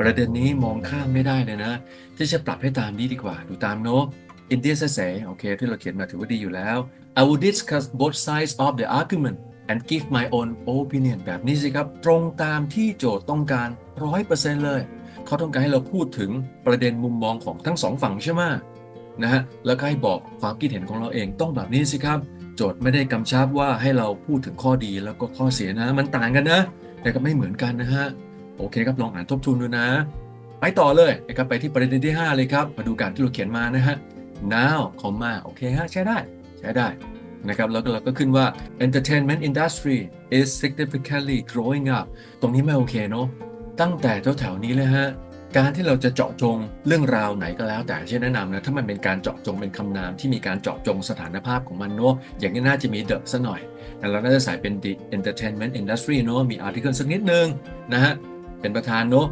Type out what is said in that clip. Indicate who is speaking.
Speaker 1: ประเด็นนี้มองข้ามไม่ได้เลยนะ ที่จะปรับให้ตามนี้ดีกว่า ดูตามเนาะ In this essay โอเค ที่เราเขียนมาถือว่าดีอยู่แล้ว I will discuss both sides of the argument and give my own opinion แบบนี้สิครับ ตรงตามที่โจทย์ต้องการ 100%เลย เขาต้องการให้เราพูดถึงประเด็นมุมมองของทั้งสองฝั่งใช่ไหมนะฮะแล้วก็ให้บอกความคิดเห็นของเราเองต้องแบบนี้สิครับ โจทย์ไม่ได้กำชับว่าให้เราพูดถึงข้อดีแล้วก็ข้อเสียนะ มันต่างกันนะ แต่ก็ไม่เหมือนกันนะฮะ โอเคครับลองอ่านทบทวนดูนะ ไปต่อเลยนะครับไปที่ประเด็นที่ 5 เลยครับมาดูการที่เราเขียนมานะฮะ now คอมมาโอเคฮะใช้ได้ใช้ได้นะครับแล้วก็เราก็ขึ้นว่า entertainment industry is significantly growing up ตรงนี้ไม่โอเคเนาะตั้งแต่แถวๆนี้เลยฮะการที่เราจะเจาะจงเรื่องราวไหนก็แล้ว แต่เช่นแนะนำนะถ้ามันเป็นการเจาะจงเป็นคำนามที่มีการเจาะจงสถานภาพของมันเนาะอย่างนี้น่าจะมี the ซะหน่อย แต่เราน่าจะใส่เป็น the entertainment industry เนาะมี article สักนิดนึงนะฮะ เป็นประธานเนาะ